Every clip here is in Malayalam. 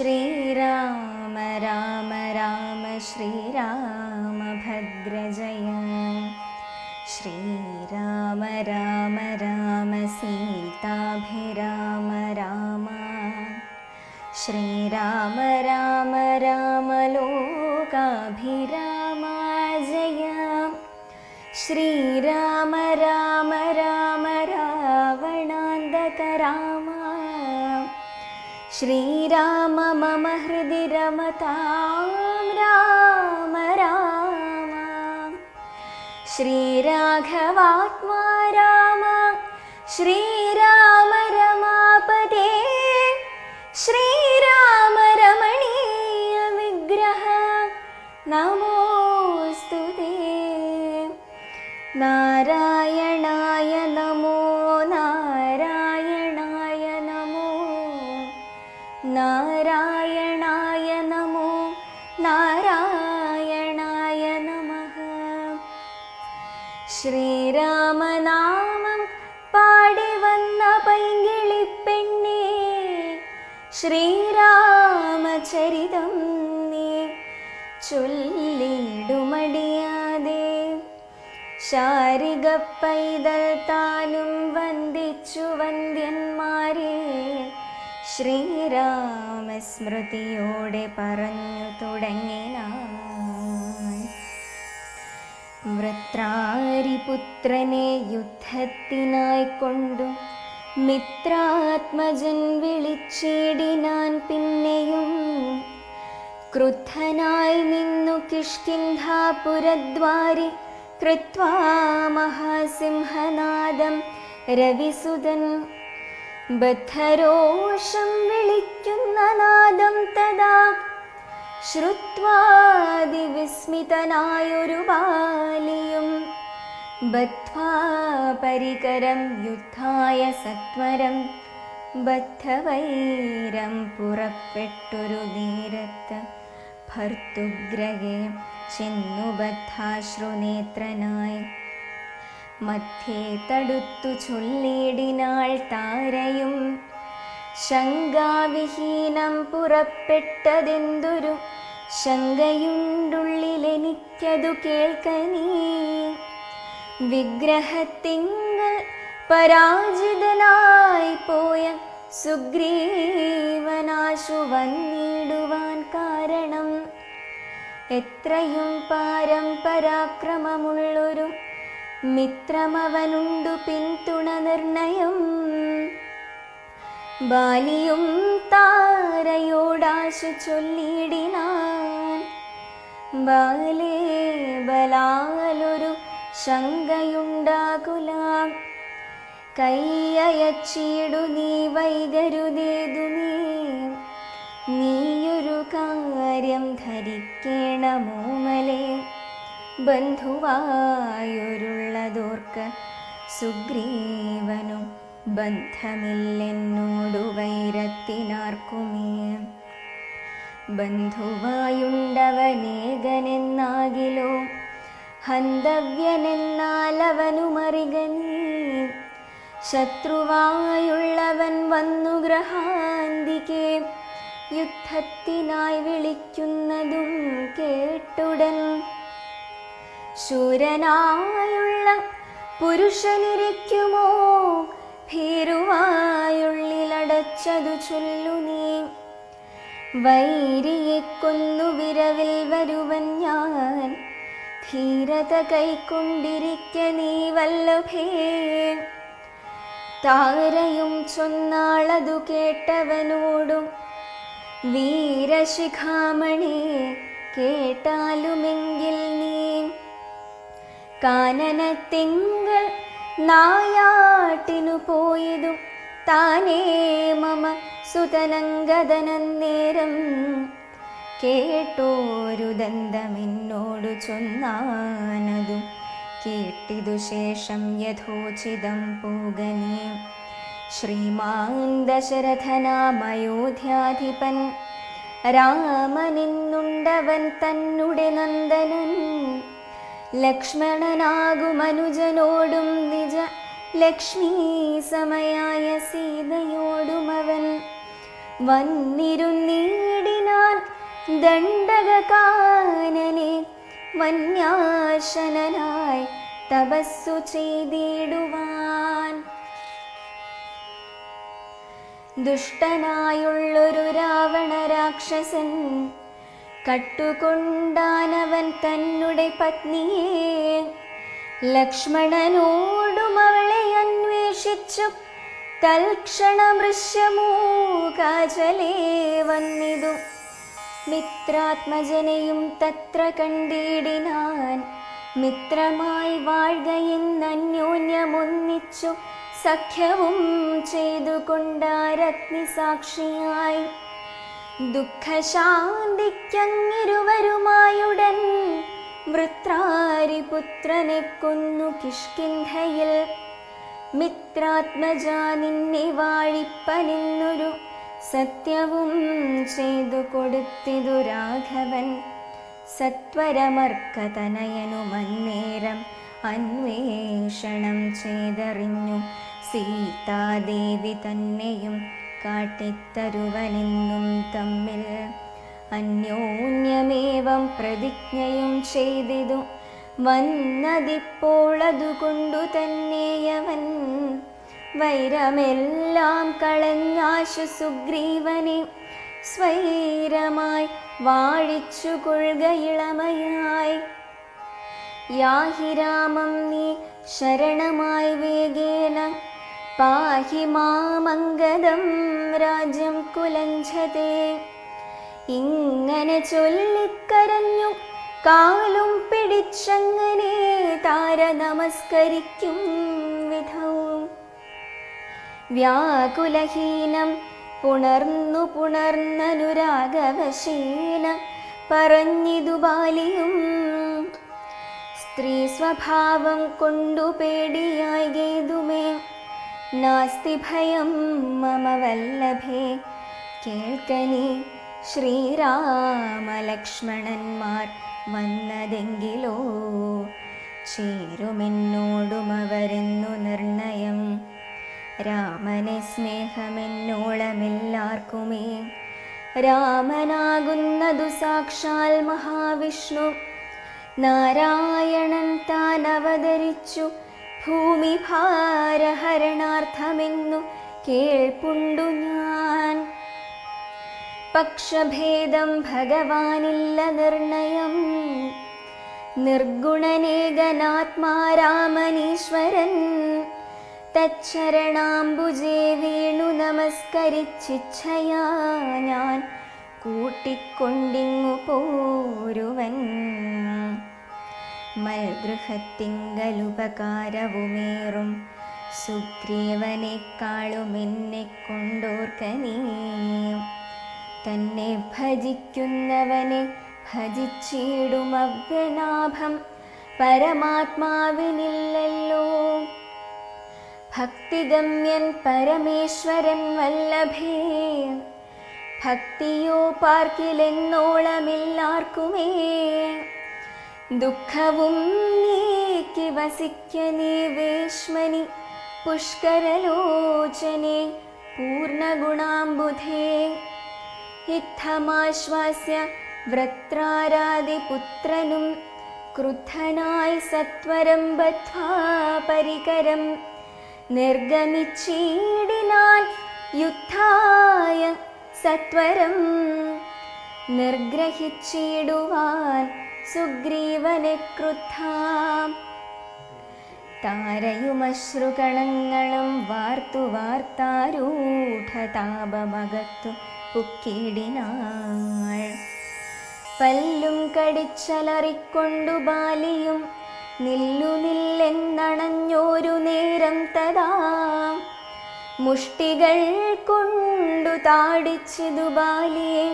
श्रीराम राम राम श्रीरामभद्र जय श्रीराम राम राम सीताभिराम राम। श्रीराम राम राम लोकाभिराम जय। श्रीराम राम राम रावणान्तक राम श्रीराम मम हृदि रमतां राम राम। श्रीराघवात्मा राम। श्रीराम ശ്രീരാമചരിതം നീ ചൊല്ലിടുമടിയാതെ. ശാരിക പൈതൽ താനും വന്ദിച്ചു വന്ദ്യന്മാരെ. ശ്രീരാമസ്മൃതിയോടെ പറഞ്ഞു തുടങ്ങിനാൻ വൃത്രാരിപുത്രനെ യുദ്ധത്തിനായി കൊണ്ടു മിത്രാത്മജൻ വിളിച്ചിടിനാൻ പിന്നെയും ക്രുദ്ധനായി നിന്നു കിഷ്കിന്ധാപുരദ്വാരി കൃത്വാ മഹാസിംഹനാദം രവിസുതൻ ബദ്ധരോഷം വിളിക്കുന്ന നാദം തഥാ ശ്രുത്വാതിവിസ്മിതനായൊരു ബാലിയും പരികരം യുദ്ധായ സത്വരം ബദ്ധവൈരം പുറപ്പെട്ടൊരു നേരത്ത് ഭർത്തുഗ്രഹേ ചെന്നുബദ്ധാശ്രുനേത്രനായി മധ്യേ തടുത്തു ചൊല്ലിടിനാൾ താരയും ശങ്കാവിഹീനം പുറപ്പെട്ടതെന്തൊരു ശങ്കയുണ്ടുള്ളിലെനിക്കതു കേൾക്കനീ വിഗ്രഹത്തിങ്കൽ പരാജിതനായി പോയ സുഗ്രീവനാശു വന്നിടുവാൻ കാരണം. എത്രയും പാരം പരാക്രമമുള്ളൊരു മിത്രമവനുണ്ടു പിന്തുണ നിർണയം. ബാലിയും താരയോടാശു ചൊല്ലിയിടിനാൻ. ബാലേ ബലാലൊരു ശങ്കയുണ്ടാകുല. കയ്യയച്ചിടു നീ വൈകരുതേതു നീ നീയൊരു കാര്യം ധരിക്കേണമോമലേ ബന്ധുവായൊരുള്ളതോർക്ക് സുഗ്രീവനും ബന്ധമില്ലെന്നോടു വൈരത്തിനാർക്കുമേ. ബന്ധുവായുണ്ടവനേകനെന്നാകിലോ ഹന്തവ്യനെന്നാൽ അവനുമറികൻ ശത്രുവായുള്ളവൻ വന്നു ഗ്രഹാന്തികെ. യുദ്ധത്തിനായി വിളിക്കുന്നതും കേട്ടുടൻ. ശൂരനായുള്ള പുരുഷനിരിക്കുമോ? ഭീരുവായുള്ളിലടച്ചതു ചൊല്ലു നീ വൈരിയെ കൊന്നു വിരവിൽ വരുവൻ ധീരത കൈക്കൊണ്ടിരിക്ക നീ വല്ലഭേ താരയും ചൊന്നാളതു കേട്ടവനോടും വീരശിഖാമണി കേട്ടാലുമെങ്കിൽ നീ. കാനനത്തിങ്കൾ നായാട്ടിനു പോയതും താനേ മമ സുതനങ്കദനന്നേരം കേട്ടോരു ദന്തമെന്നോടു ചൊന്നാനതും. കേട്ടിതു ശേഷം യഥോചിതം പോകനേ ശ്രീമാൻ ദശരഥനാമയോധ്യാധിപൻ രാമനിന്നുണ്ടവൻ തന്നുടെ നന്ദനൻ. ലക്ഷ്മണനാകുമനുജനോടും നിജ ലക്ഷ്മീ സമയായ സീതയോടുമവൻ. വന്നിരുന്നീടിനാൻ ദണ്ഡകാനനെ വന്യാശനായി തപസ്സു ചെയ്തിടുവാൻ. ദുഷ്ടനായുള്ളൊരു രാവണ രാക്ഷസൻ കട്ടുകൊണ്ടാനവൻ തന്നെ പത്നിയെ. ലക്ഷ്മണനോടും അവളെ അന്വേഷിച്ചു. തൽക്ഷണമൃശ്യമൂകാചലേ വന്നിതു. മിത്രാത്മജനെയും തത്ര കണ്ടിടിനാൻ മിത്രമായി വാഴ്കയെന്നന്യോന്യമൊന്നിച്ചു സഖ്യവും ചെയ്തു കൊണ്ടാരഗ്നി സാക്ഷിയായി ദുഃഖശാന്തിക്കങ്ങിരുവരുമായുടൻ വൃത്രാരിപുത്രനെ കൊന്നു കിഷ്കിന്ധയിൽ. മിത്രാത്മജ നിന്നെ വാഴിപ്പനിന്നൊരു സത്യവും ചെയ്തു കൊടുത്തിതു രാഘവൻ. സത്വരമർക്കതനയനു മന്നേരം അന്വേഷണം ചെയ്തറിഞ്ഞു. സീതാദേവി തന്നെയും കാട്ടിത്തരുവനെന്നും തമ്മിൽ അന്യോന്യമേവം പ്രതിജ്ഞയും ചെയ്തിതു. വന്നതിപ്പോൾ അതുകൊണ്ടു തന്നെയവൻ വൈരമെല്ലാം കളഞ്ഞാശു സുഗ്രീവനെ സ്വൈരമായി വാഴിച്ചു കൊള്ളുകയിളമയായി യാഹി രാമം നീ ശരണമായി വേഗേന പാഹി മാമംഗതം രാജ്യം കുലഞ്ചതേ. ഇങ്ങനെ ചൊല്ലിക്കരഞ്ഞു കാലും പിടിച്ചങ്ങനെ താര നമസ്കരിക്കും വ്യാകുലഹീനം പുണർന്നു പുണർന്നനുരാഗവശീന പറഞ്ഞിതു ബാലിയും. സ്ത്രീ സ്വഭാവം കൊണ്ടു പേടിയായി ഗേതുമേ നാസ്തി ഭയം മമ വല്ലഭേ കേൾക്കനി ശ്രീരാമലക്ഷ്മണന്മാർ വന്നതെങ്കിലോ ചേരുമെന്നോടും അവരെന്നു നിർണയം രാമനെ സ്നേഹമെന്നോളമെല്ലാർക്കുമേ. രാമനാകുന്നതു സാക്ഷാൽ മഹാവിഷ്ണു. നാരായണൻ താൻ അവതരിച്ചു. ഭൂമി ഭാരഹരണാർത്ഥമെന്നു കേൾപ്പുണ്ടു ഞാൻ. പക്ഷഭേദം ഭഗവാനില്ല നിർണയം. നിർഗുണനേകനാത്മാരാമനീശ്വരൻ. തച്ചരണാംബുജേ വീണു നമസ്കരിച്ചിച്ഛയാ ഞാൻ. കൂട്ടിക്കൊണ്ടിങ്ങു പോരുവൻ. മൽഗൃഹത്തിങ്കലുപകാരവുമേറും. സുഗ്രീവനേക്കാളും എന്നെ കൊണ്ടോർക്കനീ തന്നെ ഭജിക്കുന്നവനെ ഭജിച്ചിടും അവ്യനാഭം. പരമാത്മാവിനില്ലല്ലോ. ഭക്തിഗമ്യൻ പരമേശ്വരൻ വല്ലഭേ. ഭക്തിയോ പാർക്കിലെന്നോളമില്ലാർക്കുമേ. ദുഃഖവും നീക്കി വസിക്ക നീ വേശ്മനി പുഷ്കരലോചനെ പൂർണഗുണാംബുധേ ഇത്തമാശ്വാസ്യ വൃത്രാരാതിപുത്രനും ക്രുദ്ധനായി സത്വരം ബദ്ധ്വാ പരികരം. നിർഗമിച്ചീടിനാൻ യുദ്ധായ സത്വരം നിർഗ്രഹിച്ചിടുവാൻ സുഗ്രീവനെ ക്രുദ്ധാം. താരയുമശ്രുകണങ്ങളും വാർത്തു വാർത്താരൂഢതാപമകത്തു പുക്കിടിനാൾ പല്ലും കടിച്ചലറിക്കൊണ്ടു ബാലിയും നില്ലു നില്ലെന്നണഞ്ഞോരു നേരം തഥാ മുഷ്ടികൾ കൊണ്ടു താടിച്ചിതു ബാലിയെ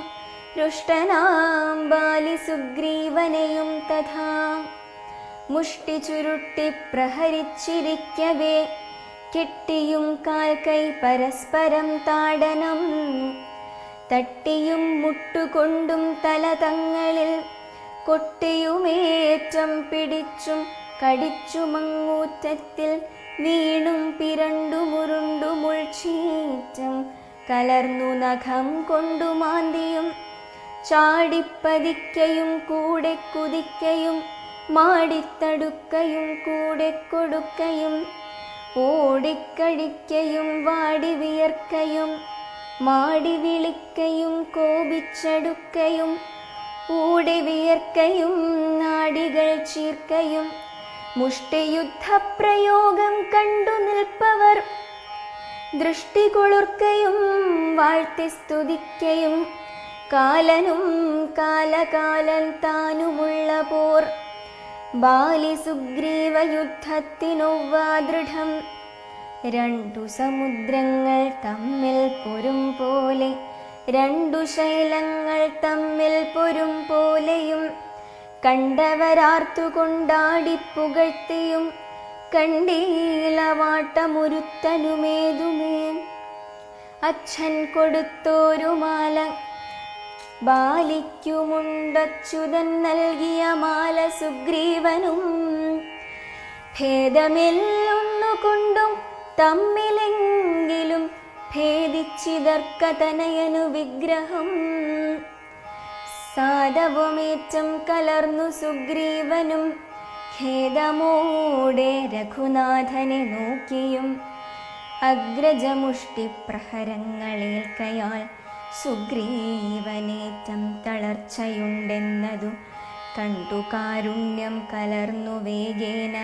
രുഷ്ടനാം ബാലി സുഗ്രീവനെയും തഥാ. മുഷ്ടി ചുരുട്ടി പ്രഹരിച്ചിരിക്കവേ കെട്ടിയും കാൽ കൈ പരസ്പരം താടനം. തട്ടിയും മുട്ടുകൊണ്ടും തല തങ്ങളിൽ കൊട്ടിയുമേറ്റം പിടിച്ചും കടിച്ചുമങ്ങൂറ്റത്തിൽ വീണും പിരണ്ടു മുരുണ്ടു മുൾച്ചീറ്റം കലർന്നു നഖം കൊണ്ടു മാന്തിയും ചാടിപ്പതിക്കയും കൂടെ കുതിക്കയും മാടിത്തടുക്കയും കൂടെ കൊടുക്കയും ഓടിക്കഴിക്കയും വാടി വിയർക്കയും മാടി വിളിക്കയും കോപിച്ചടുക്കയും ഊടി വിയർക്കയും നാടികൾ ചീർക്കയും മുഷ്ടിയുദ്ധപ്രയോഗം കണ്ടു നിൽപ്പവർ. ദൃഷ്ടി കൊളുർക്കയും വാഴ്ത്തി സ്തുതിക്കയും കാലനും കാലകാലൻ താനുമുള്ള പോർ. ബാലി സുഗ്രീവ യുദ്ധത്തിനൊവ്വാ ദൃഢം. രണ്ടു സമുദ്രങ്ങൾ തമ്മിൽ പൊരും പോലെ രണ്ടു ശൈലങ്ങൾ തമ്മിൽ പൊരും പോലെയും കണ്ടവരാർത്തുകൊണ്ടാടി പുകഴ്ത്തിയും കണ്ടീലവാട്ടമൊരുത്തനുമേതുമേ. അച്ഛൻ കൊടുത്തോരു മാല ബാലിക്കുമുണ്ടച്യുതൻ നൽകിയ മാല സുഗ്രീവനും ഭേദമില്ലൊന്നുകൊണ്ടും തമ്മിലെങ്കിലും ഭേദിച്ചിതർക്കതനയനു വിഗ്രഹം. സാധവമേറ്റം കലർന്നു സുഗ്രീവനും ഖേദമോടെ രഘുനാഥനെ നോക്കിയും അഗ്രജമുഷ്ടി അഗ്രജമുഷ്ടിപ്രഹരങ്ങളേൽക്കയാൽ സുഗ്രീവനേറ്റം തളർച്ചയുണ്ടെന്നതു കണ്ടു കാരുണ്യം കലർന്നു വേഗേന.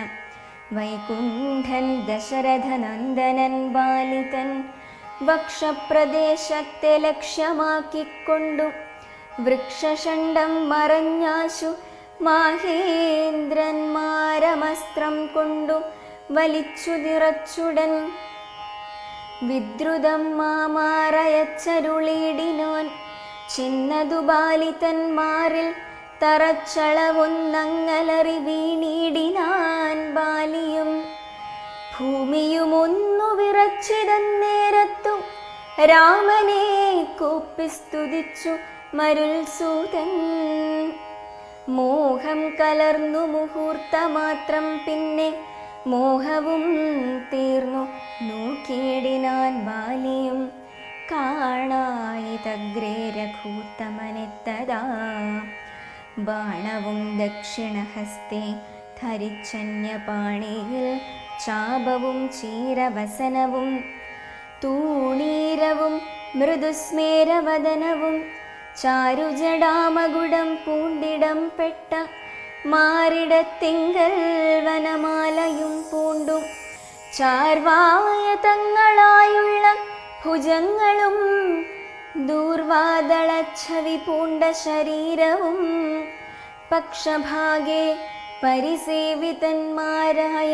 വൈകുണ്ഠൻ ദശരഥനന്ദനൻ ബാലിതൻ വക്ഷപ്രദേശത്തെ ലക്ഷ്യമാക്കിക്കൊണ്ടു വൃക്ഷഷണ്ടം മറഞ്ഞാശു മാഹേന്ദ്രന്മാരമസ്ത്രം കൊണ്ടു വലിച്ചു നിറച്ചുടൻ വിദ്രുതം മാമാറയച്ചരുളിയിടിനോൻ ചിന്നതു ബാലിതന്മാരിൽ തറച്ചളവൊന്നങ്ങലറി വീണിടിനാൻ ബാലിയും ഭൂമിയുമൊന്നു വിറച്ചിതന്നേരത്തു രാമനെ കൂപ്പി സ്തുതിച്ചു മരുൾസൂതൻ മോഹം കലർന്നു മുഹൂർത്തമാത്രം പിന്നെ മോഹവും തീർന്നു. നോക്കിയിടിനാൻ ബാലിയും കാണായിതഗ്രേ രഘൂത്തമനെത്തതാ. ബാണവും ദക്ഷിണഹസ്തേ ധരിച്ചന്യപാണിയിൽ ചാപവും ചീരവസനവും തൂണീരവും മൃദുസ്മേരവദനവും ചാരുജടാമകുടം പൂണ്ടിടം പെട്ട മാറിടത്തിങ്കൽ വനമാലയും പൂണ്ടും ചാർവായ തങ്ങളായുള്ള ഭുജങ്ങളും ദൂർവാദളച്ഛവി പൂണ്ട ശരീരവും പക്ഷഭാഗേ പരിസേവിതന്മാരായ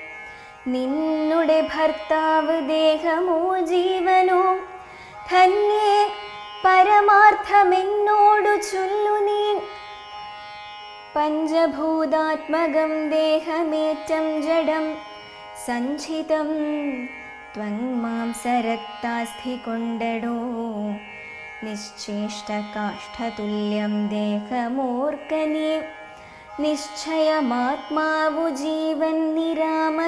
നിന്നുടെ ഭർത്താവ് ദേഹമോ ജീവനോ ധന്യേ പരമാർത്ഥമെന്നോടു ചൊല്ലു നീ പഞ്ചഭൂതാത്മകം ദേഹമേറ്റം ജഡം സഞ്ചിതം ത്വന്മാംസരക്താസ്ഥി കൊണ്ടടോ നിശ്ചേഷ്ടകാഷ്ഠതുല്യം ദേഹമോർക്കനീ നിശ്ചയമാത്മാവു ജീവൻ നിരാമയൻ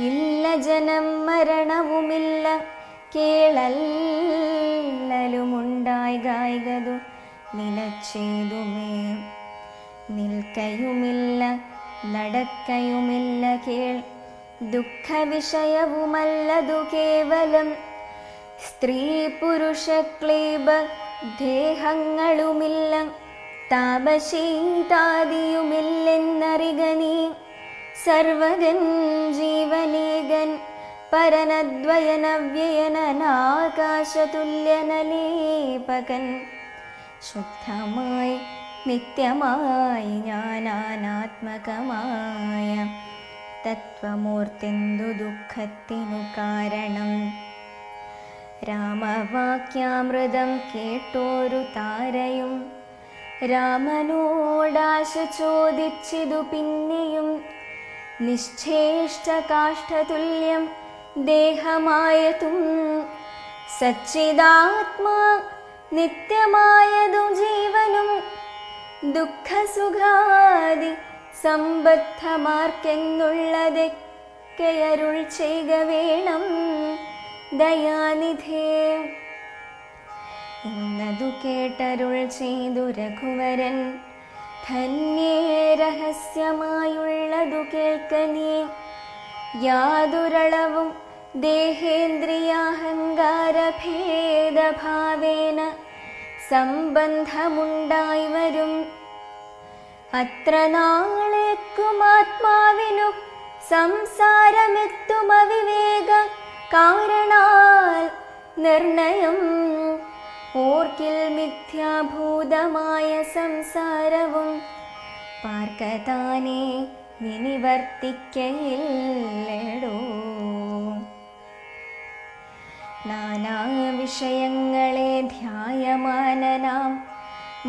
ഇല്ല ജനം മരണവുമില്ല. കേളല്ലലുമുണ്ടായി ഗായികതു നിലച്ചേതുമേ. നിൽക്കയുമില്ല നടക്കയുമില്ല കേൾ. ദുഃഖ ദുഃഖവിഷയവുമല്ലതു കേവലം. സ്ത്രീ പുരുഷ ക്ലേബ ദേഹങ്ങളുമില്ല. താപശീതാദിയുമില്ലെന്നറിക നീ. സർവഗൻ ജീവനേകൻ പരനദ്വയനവ്യയനാകാശതുല്യനലേപകൻ ശുദ്ധമായി നിത്യമായി ജ്ഞാനാനാത്മകമായ തത്വമൂർത്തിന്തു ദുഃഖത്തിനു കാരണം. രാമവാക്യാമൃതം കേട്ടോരു താരയും രാമനോടാശ ചോദിച്ചിതു പിന്നെയും നിശ്ചേഷ്ട കാഷ്ഠതുല്യം ദേഹമായതും സച്ചിദാത്മാ നിത്യമായതു ജീവനും ദുഃഖസുഖാദി സമ്പദ്ധമാർക്കെന്നുള്ളതൊക്കെയരുൾ ചെയ്യുക വേണം ദയാനിധേ. എന്നതു കേട്ടരുൾ ചെയ്തു രഘുവരൻ ധന്യേ രഹസ്യമായുള്ളതു കേൾക്കനീ യാതൊരളവും ദേഹേന്ദ്രിയാഹങ്കാരഭേദഭാവേന സംബന്ധമുണ്ടായി വരും. അത്ര നാളേക്കും ആത്മാവിനു സംസാരമെത്തും അവിവേക കാരണാൽ നിർണയം. ഓർക്കിൽ മിഥ്യാഭൂതമായ സംസാരവും പാർക്കതാനെ വിനിവർത്തിക്കയില്ലടോ നാനാ വിഷയങ്ങളെ ധ്യായമാനനാം.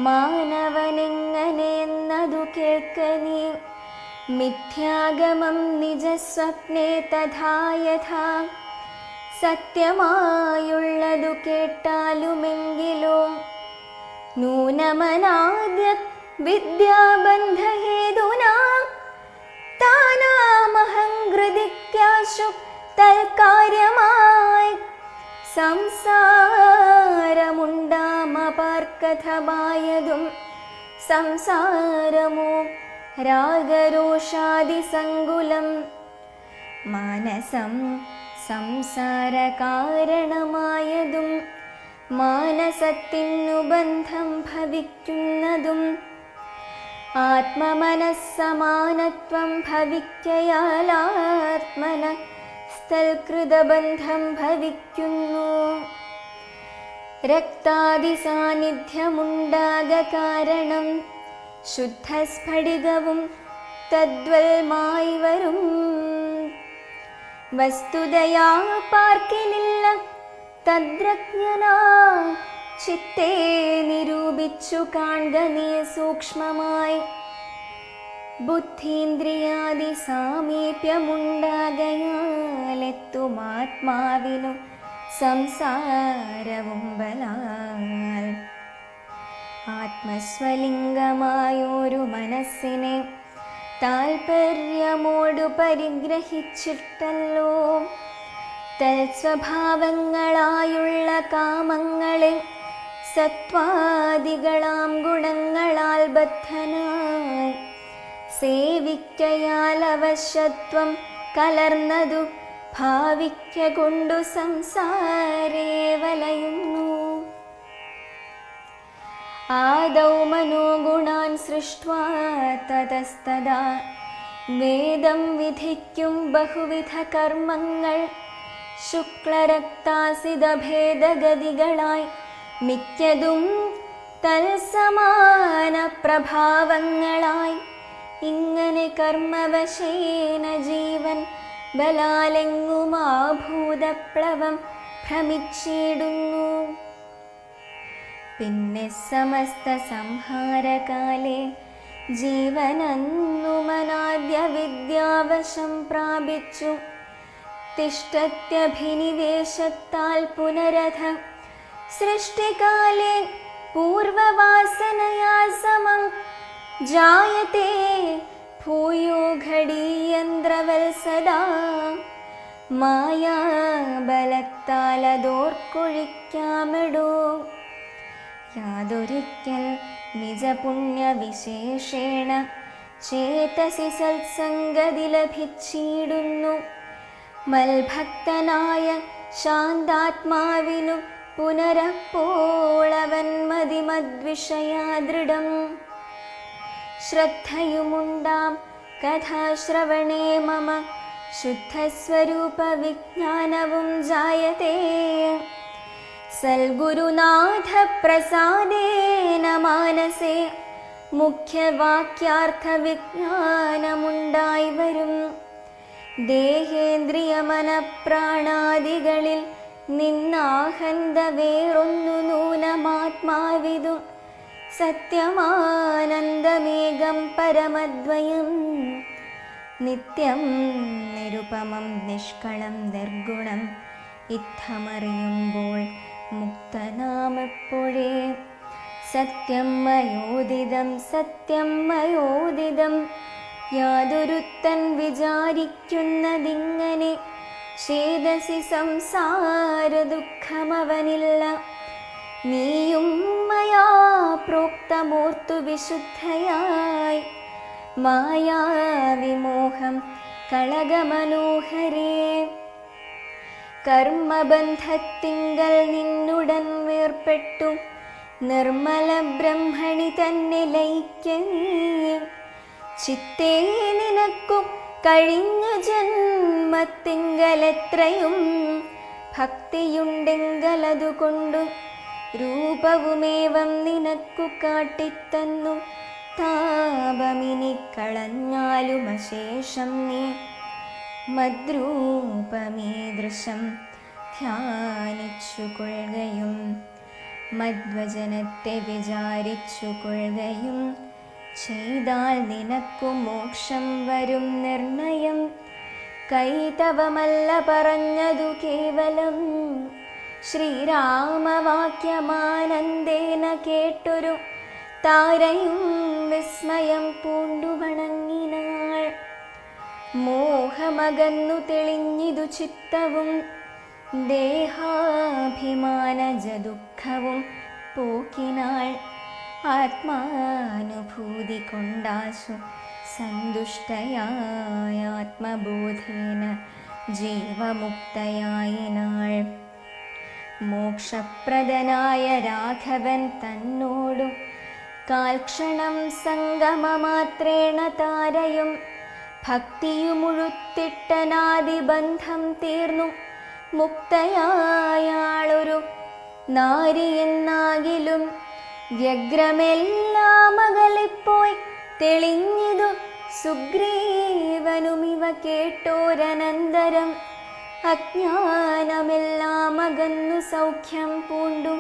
മാനവനെങ്ങനെയെന്നതു കേൾക്കനീ മിഥ്യാഗമം നിജസ്വപ്നെ തഥാ യഥാ സത്യമായുള്ളതു കേട്ടാലുമെങ്കിലോ നൂനമനാദ്യ വിദ്യാബന്ധഹേതുനാ താനാമഹങ്കൃതിക്കാശു തൽക്കാര്യമായി സംസാരമുണ്ടാമപാർക്കഥമായതും സംസാരമോ രാഗരോഷാദിസങ്കുലം മാനസം സംസാരകാരണമായതും മാനസത്തിനു ബന്ധം ഭവിക്കുന്നതും ആത്മമനസ്സമാനത്വം ഭവിക്കയാലാത്മന സ്ഥൽകൃതബന്ധം ഭവിക്കുന്നു. രക്താദിസാന്നിധ്യമുണ്ടാക കാരണം ശുദ്ധസ്ഫടികവും തദ്വൽമായി വരും. വസ്തുതയാ പാർക്കിലില്ല തദ്രജ്ഞനാ ചിത്തേ നിരൂപിച്ചു കാണുക നീ സൂക്ഷ്മമായി. ബുദ്ധീന്ദ്രിയാദി സാമീപ്യമുണ്ടാകയാലെത്തുമാത്മാവിനു സംസാരവും ബലാൽ. ആത്മസ്വലിംഗമായൊരു മനസ്സിനെ താൽപര്യമോടു പരിഗ്രഹിച്ചിട്ടല്ലോ. തൽസ്വഭാവങ്ങളായുള്ള കാമങ്ങളെ സത്വാദികളാം ഗുണങ്ങളാൽ ബദ്ധനായി. സേവിക്കയാൽ അവശത്വം കലർന്നതു ഭാവിക്ക കൊണ്ടു സംസാരേ വലയുന്നു. ആദൗ മനോഗുണാൻ സൃഷ്ട്വാ തതസ്തദാ. വേദം വിധിക്കും ബഹുവിധ കർമ്മങ്ങൾ. ശുക്ലരക്താസിതഭേദഗതികളായി മിക്കതും തൽസമാന പ്രഭാവങ്ങളായി. ഇങ്ങനെ കർമ്മവശേന ജീവൻ ബലാലെങ്ങുമാഭൂതപ്ലവം ഭ്രമിച്ചിടുന്നു. പിന്നെ സമസ്ത സംഹാരകാലേ ജീവനന്നുമനാദ്യ വിദ്യാവശം പ്രാപിച്ചു. തിഷ്ടത്യഭിനിവേശത്താൽ പുനരഥ സൃഷ്ടികാലേ പൂർവവാസനയാ സമം. ജായത്തെ ഭൂയോ ഘടീയന്ത്രവൽ സദാ മായാബലത്താലതോർക്കൊഴിക്കാമിടോ. യാതൊരിക്കൽ നിജപുണ്യവിശേഷേണ ചേതസി സത്സംഗതി ലഭിച്ചിടുന്നു മൽഭക്തനായ ശാന്താത്മാവിനു पुनरः पोळवन्मदिमद्विषया दृढम्। श्रद्धयुमुण्डां कथाश्रवणे मम शुद्धस्वरूपविज्ञानवं जायते। सल्गुरुनाथप्रसादेन मानसे मुख्यवाक्यार्थविज्ञानमुहेन्द्रियमनप्राणादि നിന്നാഹന്ത വേറൊന്നു നൂനമാത്മാവിതു സത്യമാനന്ദമേകം പരമദ്വയം. നിത്യം നിരുപമം നിഷ്കളം നിർഗുണം ഇത്തമറിയുമ്പോൾ മുക്തനാമെപ്പോഴേ? സത്യം മയോദിതം സത്യം മയോദിതം യാതൊരുത്തൻ വിചാരിക്കുന്നതിങ്ങനെ ചേതസി സംസാര ദുഃഖമവനില്ല നീയും മയാ പ്രോക്തമൂർത്തു വിശുദ്ധയായി. മായാവിമോഹം കളകമനോഹരേ. കർമ്മബന്ധത്തിങ്കൽ നിന്നുടൻ വേർപ്പെട്ടു. നിർമ്മല ബ്രഹ്മണി തന്നെ ലയിക്കേ. ചിത്തേ നിനക്കു കഴിഞ്ഞ ജന്മത്തിങ്കലെത്രയും ഭക്തിയുണ്ടെങ്കലതുകൊണ്ടു രൂപവുമേവം നിനക്കു കാട്ടിത്തന്നു. താപമിനി കളഞ്ഞാലും അശേഷം നീ മദ്രൂപമീദൃശം ധ്യാനിച്ചു കൊള്ളുകയും മദ്വചനത്തെ വിചാരിച്ചു കൊള്ളുകയും ചെയ്താൽ നിനക്കു മോക്ഷം വരും നിർണയം. കൈതവമല്ല പറഞ്ഞതു കേവലം. ശ്രീരാമവാക്യമാനന്ദേന കേട്ടൊരു താരയും വിസ്മയം പൂണ്ടു വണങ്ങിനാൾ. മോഹമകന്നു തെളിഞ്ഞിതു ചിത്തവും ദേഹാഭിമാനജ ദുഃഖവും പോക്കിനാൾ. ആത്മാനുഭൂതി കൊണ്ടാശു സന്തുഷ്ടയായ ആത്മബോധേന ജീവമുക്തയായിനാൾ മോക്ഷപ്രദനായ രാഘവൻ തന്നോടു കാൽക്ഷണം സംഗമമാത്രേണ താരയും ഭക്തിയുമുഴുത്തിട്ടനാദിബന്ധം തീർന്നു. മുക്തയായാളൊരു നാരിയെന്നാകിലും വ്യഗ്രമെല്ലാം അകലിപ്പോയി തെളിഞ്ഞിതു സുഗ്രീവനുമിവ കേട്ടോരനന്തരം അജ്ഞാനമെല്ലാം അകന്നു സൗഖ്യം പൂണ്ടു.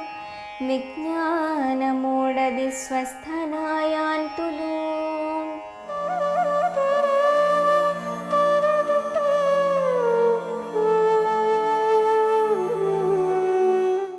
വിജ്ഞാനമോടതി സ്വസ്ഥനായാൻ തുലൂ.